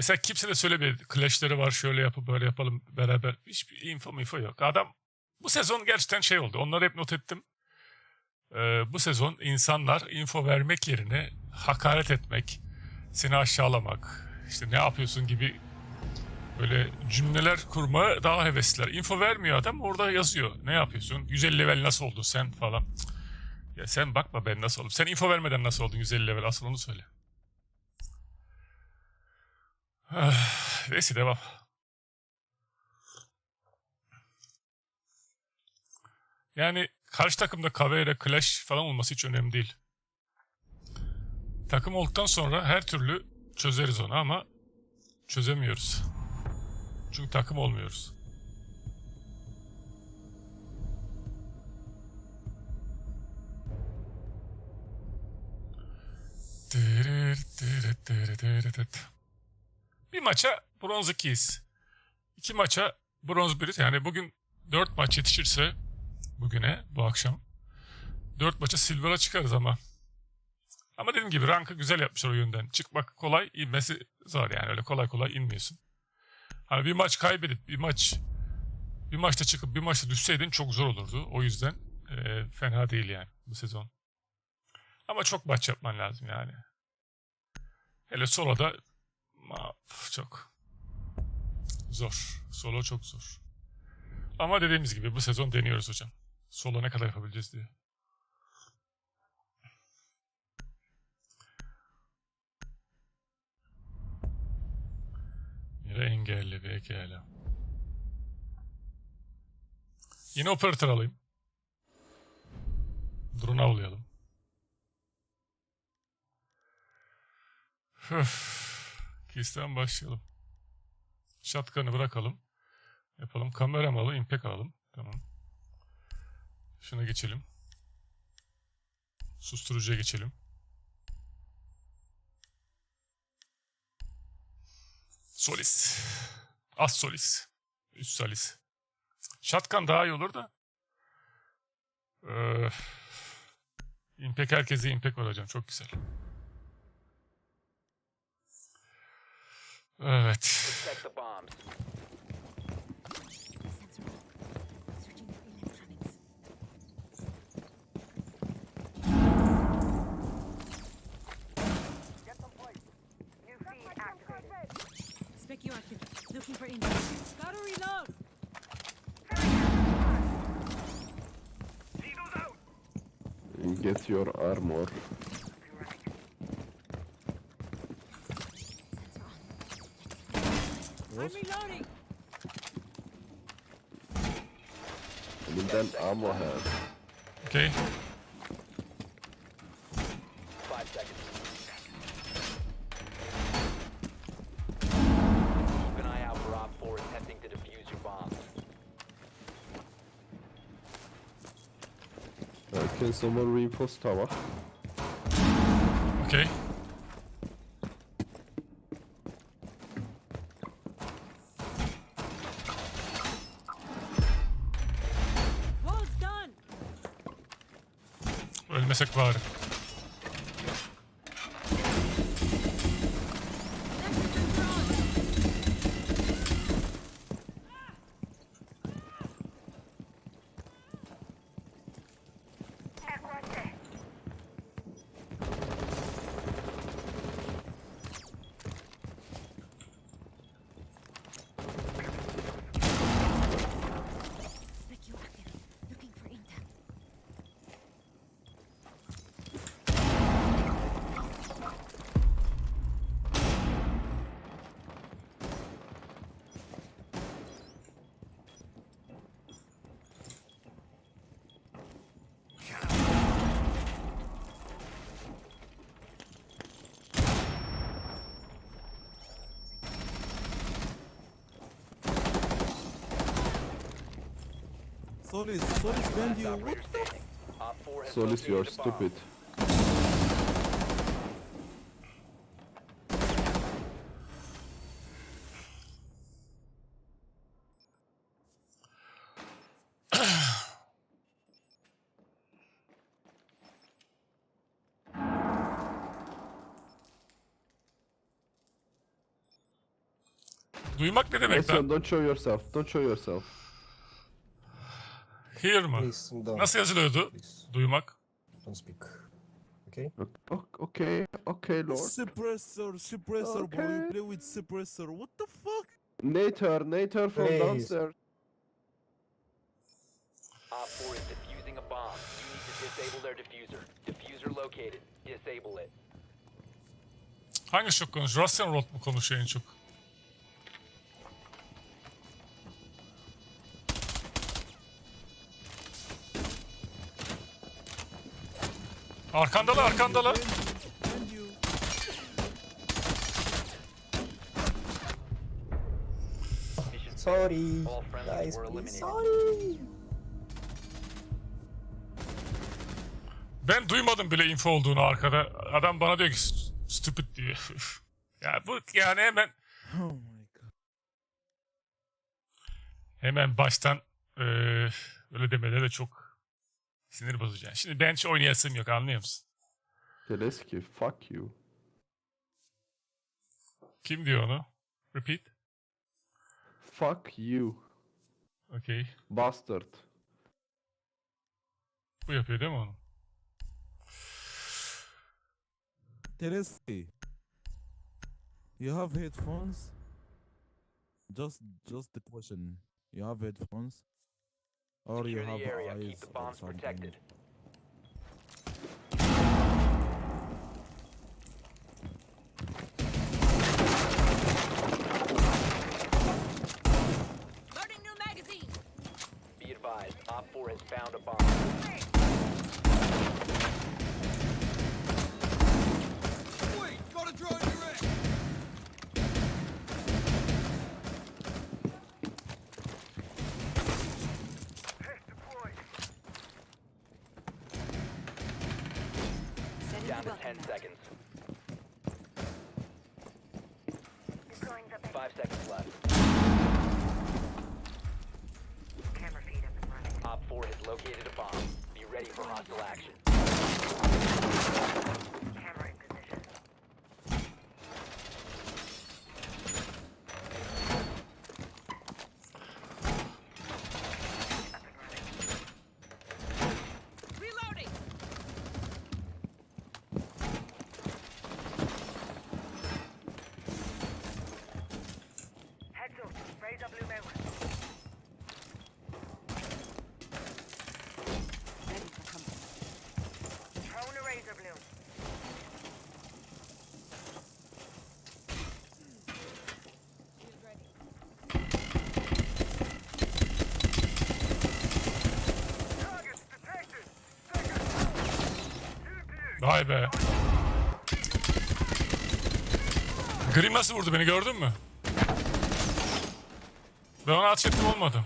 Mesela kimse de söylemiyor. Clash'leri var şöyle yapıp böyle yapalım beraber. Hiçbir info info yok. Adam bu sezon gerçekten şey oldu. Onları hep not ettim. Ee, bu sezon insanlar info vermek yerine hakaret etmek, seni aşağılamak, işte ne yapıyorsun gibi böyle cümleler kurma daha hevesliler. Info vermiyor adam orada yazıyor. Ne yapıyorsun? 150 level nasıl oldun sen falan. Ya sen bakma ben nasıl oldum. Sen info vermeden nasıl oldun 150 level asıl onu söyle. Ah, Neyse devam. Yani karşı takımda Kavera, Clash falan olması hiç önemli değil. Takım olduktan sonra her türlü çözeriz onu ama çözemiyoruz. Çünkü takım olmuyoruz. Bir maça bronz 2'yiz. İki maça bronz 1'iz. Yani bugün 4 maç yetişirse bugüne, bu akşam 4 maça silver'a çıkarız ama. Ama dediğim gibi rankı güzel yapmışlar o yönden. Çıkmak kolay, inmesi zor yani. Öyle kolay kolay inmiyorsun. Hani bir maç kaybedip bir maç bir maçta çıkıp bir maçta düşseydin çok zor olurdu. O yüzden e, fena değil yani bu sezon. Ama çok maç yapman lazım yani. Hele solo'da ma- çok zor. Solo çok zor. Ama dediğimiz gibi bu sezon deniyoruz hocam. Solo ne kadar yapabileceğiz diye. Mira engelli pekala. Yine operatör alayım. Drone avlayalım. Öf. Kisten başlayalım. Shotgun'ı bırakalım. Yapalım. Kamera malı, impek alalım. Tamam. Şuna geçelim. Susturucuya geçelim. Solis. Az solis. Üst solis. Shotgun daha iyi olur da. Ee, impek herkese impek hocam. Çok güzel. Reload. Get your armor. Sensor on. I'm reloading. Elinden ammo he. Okay. Five seconds. Keep an eye out for Op 4 attempting to defuse your bombs. Uh, can someone reinforce tower? Okay. Broder. Solis, Solis ben diyor. What the? Solis you're stupid. Duymak ne demek Listen, lan? don't show yourself. Don't show yourself. Hear mı? Please don't. Nasıl yazılıyordu? Please Duymak. don't speak. Okay. Okay, okay, Lord. Suppressor, suppressor, boy. Okay. You play with suppressor. What the fuck? Nater, Nater from Please. downstairs. Op 4 is defusing a bomb. You need to disable their diffuser. Diffuser located. Disable it. Hangisi çok konuşuyor? Russian Road mu konuşuyor en çok? Arkandalar arkandalar. And you. Mission Sorry. Guys, please. Sorry. Ben duymadım bile info olduğunu arkada. Adam bana diyor ki "S- stupid diyor. ya bu yani hemen Oh my god. hemen baştan eee öyle demeleri de çok sinir bozucu. Yani. Şimdi bench oynayasım yok anlıyor musun? Teleski, fuck you. Kim diyor onu? Repeat. Fuck you, Okay. bastard. Bu yapıyor değil mi onu? Tereski. You have headphones? Just just the question. You have headphones? Or you Secure have the area. Keep eyes the or bombs something? protected. Loading new magazine. Be advised, Op 4 has found a bomb. Setting Down to 10 seconds. Five seconds left. Op 4 has located a bomb. Be ready for hostile action. Vay be. Grim nasıl vurdu beni gördün mü? Ben ona ettim olmadı.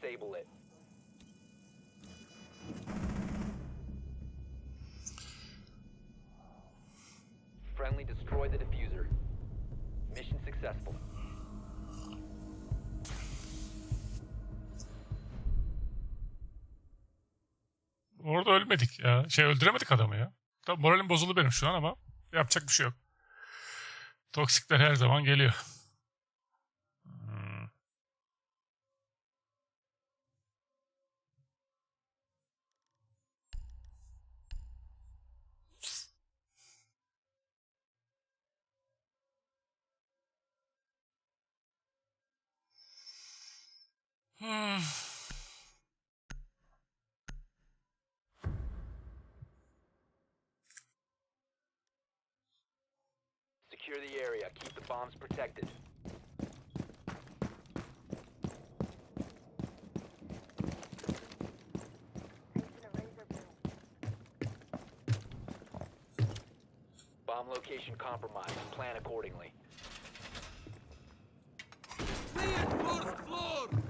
Disable it. Friendly destroy the diffuser. Mission successful. Orada ölmedik ya. Şey öldüremedik adamı ya. Tabii moralim bozuldu benim şu an ama yapacak bir şey yok. Toksikler her zaman geliyor. Secure the area. Keep the bombs protected. Bomb location compromised. Plan accordingly. Security.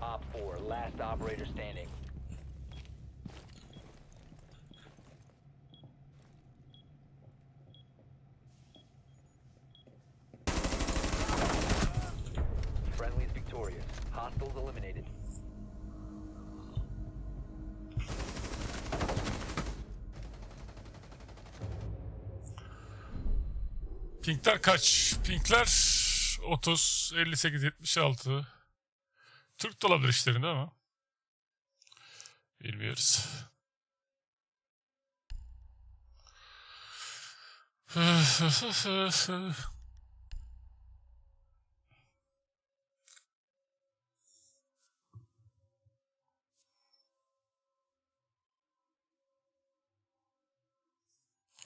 Op 4, last operator standing. Friendly's victorious. Hostiles eliminated. Pinkler kaç? Pinkler 30, 58, 76. Türk de olabilir işlerinde ama. Bilmiyoruz.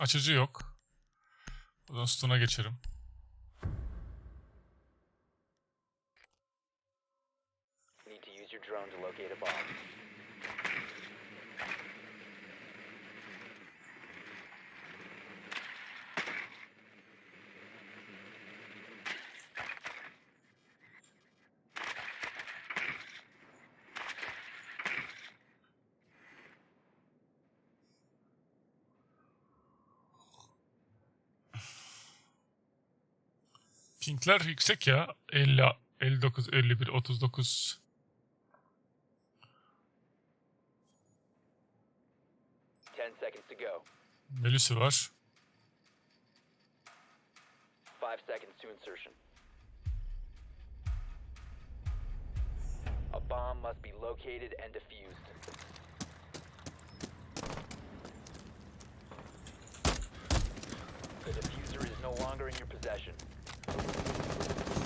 Açıcı yok. Buradan Stun'a geçerim. Need to use your drone to locate a bomb. Pinkler yüksek ya. 50, 59, 51, 39. Ten seconds to go. Melüsü var. Five seconds to insertion. A bomb must be located and defused. The diffuser is no longer in your possession. あっ!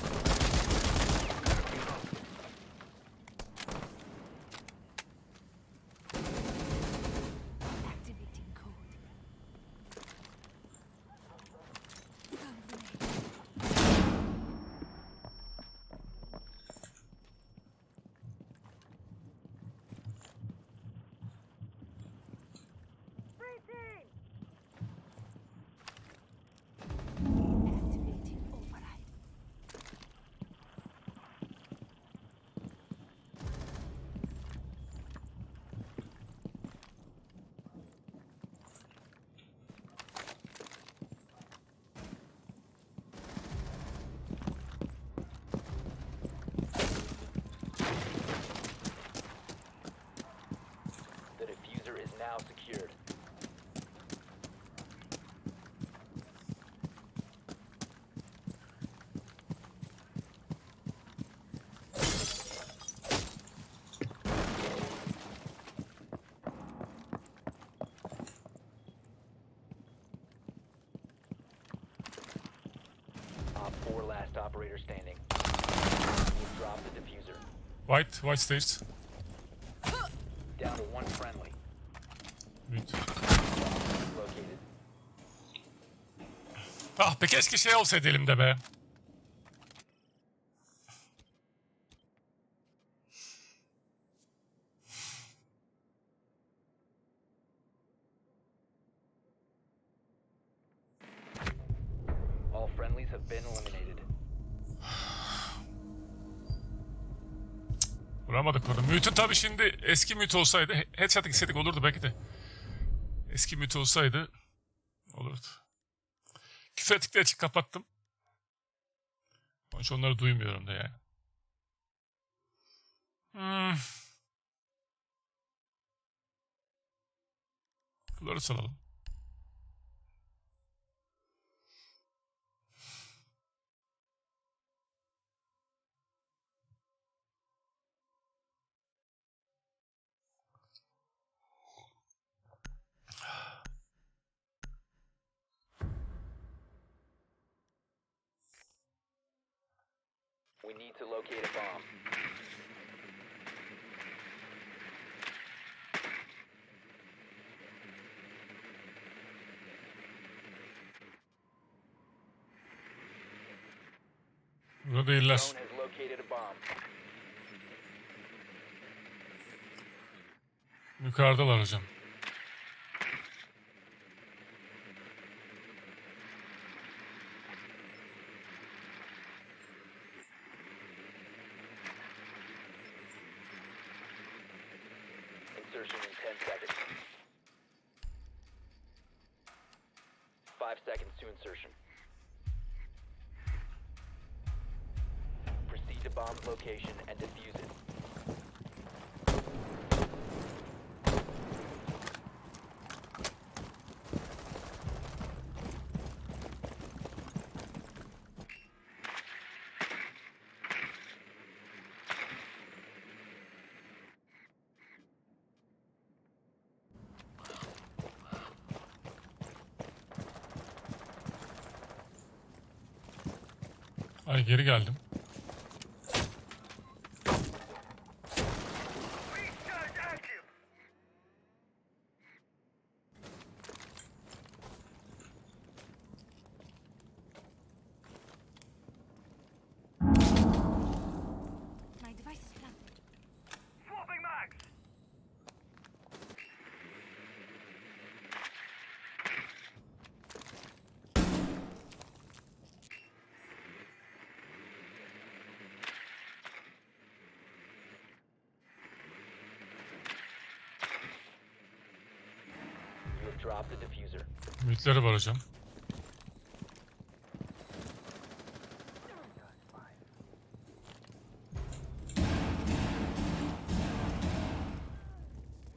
Now secured. Op 4 last operator standing. Drop the diffuser. White, white stairs. Ah be keşke şey olsa edelim de be. Vuramadık orada. Müt'ü tabi şimdi eski Müt olsaydı headshot'a gitseydik olurdu belki de. Eski Müt olsaydı olurdu. Küfür ettikleri için kapattım. İçin onları duymuyorum da yani. Hmm. Bunları salalım. To locate a bomb. Burada değiller. Yukarıdalar hocam. Location and defuse it. Ay geri geldim. My device is planted. You have dropped the Mütleri var hocam.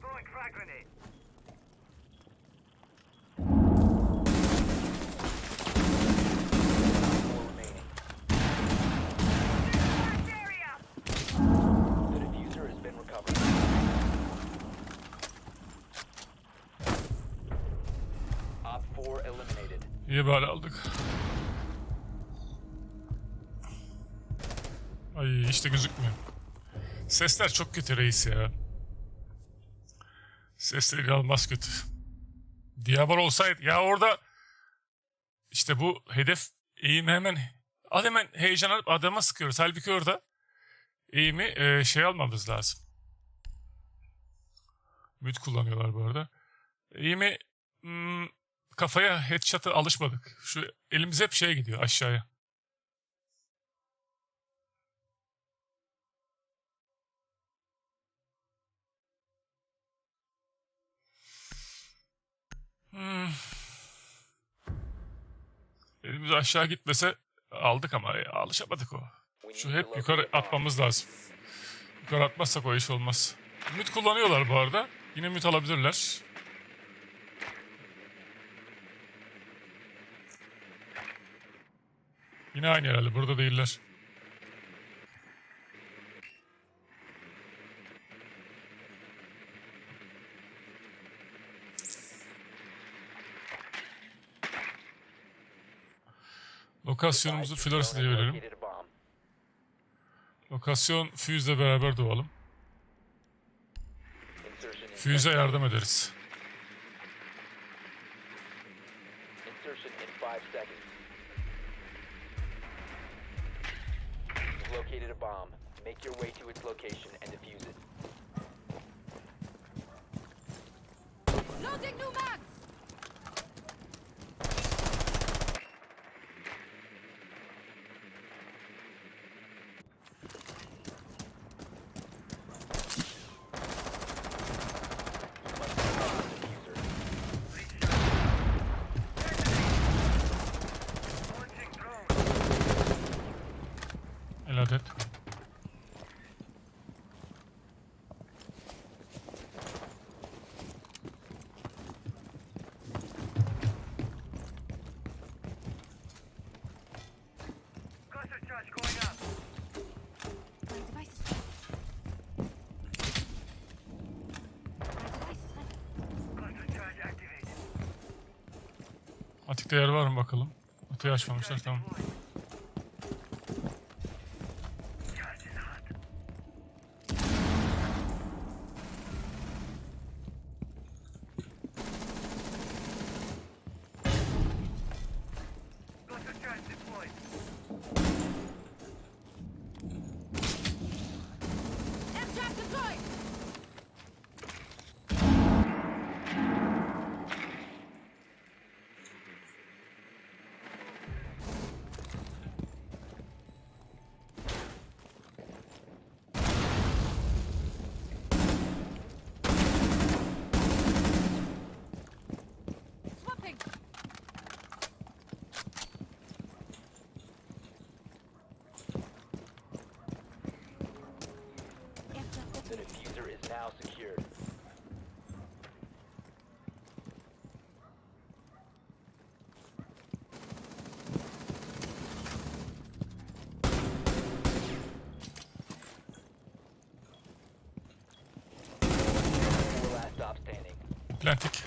Four remaining. The diffuser has been recovered. Op 4 eliminated. Aldık. Ay hiç de gözükmüyor. Sesler çok kötü reis ya. Sesler inanılmaz kötü. Diabar olsaydı ya orada işte bu hedef eğimi hemen hemen heyecan alıp adama sıkıyoruz. Halbuki orada eğimi e, şey almamız lazım. Müt kullanıyorlar bu arada. Eğimi hmm, kafaya headshot'a alışmadık. Şu elimiz hep şeye gidiyor aşağıya. Hmm. Elimiz aşağı gitmese aldık ama alışamadık o. Şu hep yukarı atmamız lazım. Yukarı atmazsak o iş olmaz. Ümit kullanıyorlar bu arada. Yine ümit alabilirler. Yine aynı herhalde. Burada değiller. Lokasyonumuzu has verelim. Lokasyon Fuse'le beraber doğalım. Fuse'e 10 yardım ederiz. Located a bomb. Make your way to its location and defuse it. Loading new mags! Atikte yer var mı bakalım. Kutuyu açmamışlar tamam. Atlantik.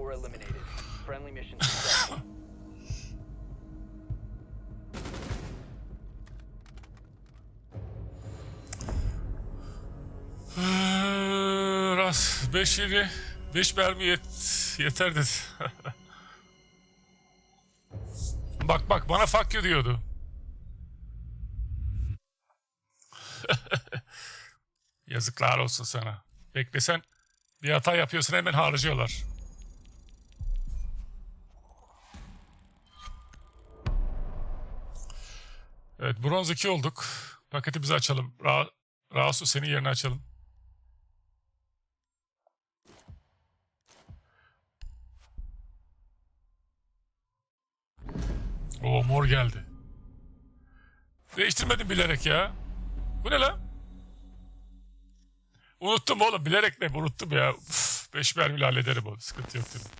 4 eliminated. Friendly mission successful. Ee, Ras 5 yeri 5 mermi yet, yeter dedi. bak bak bana fuck you diyordu. Yazıklar olsun sana. Beklesen bir hata yapıyorsun hemen harcıyorlar. Evet bronz 2 olduk. Paketimizi açalım. Ra Rasu senin yerine açalım. Oo mor geldi. Değiştirmedim bilerek ya. Bu ne lan? Unuttum oğlum bilerek ne unuttum ya. Uf, beş mermiyle hallederim onu sıkıntı yok dedim.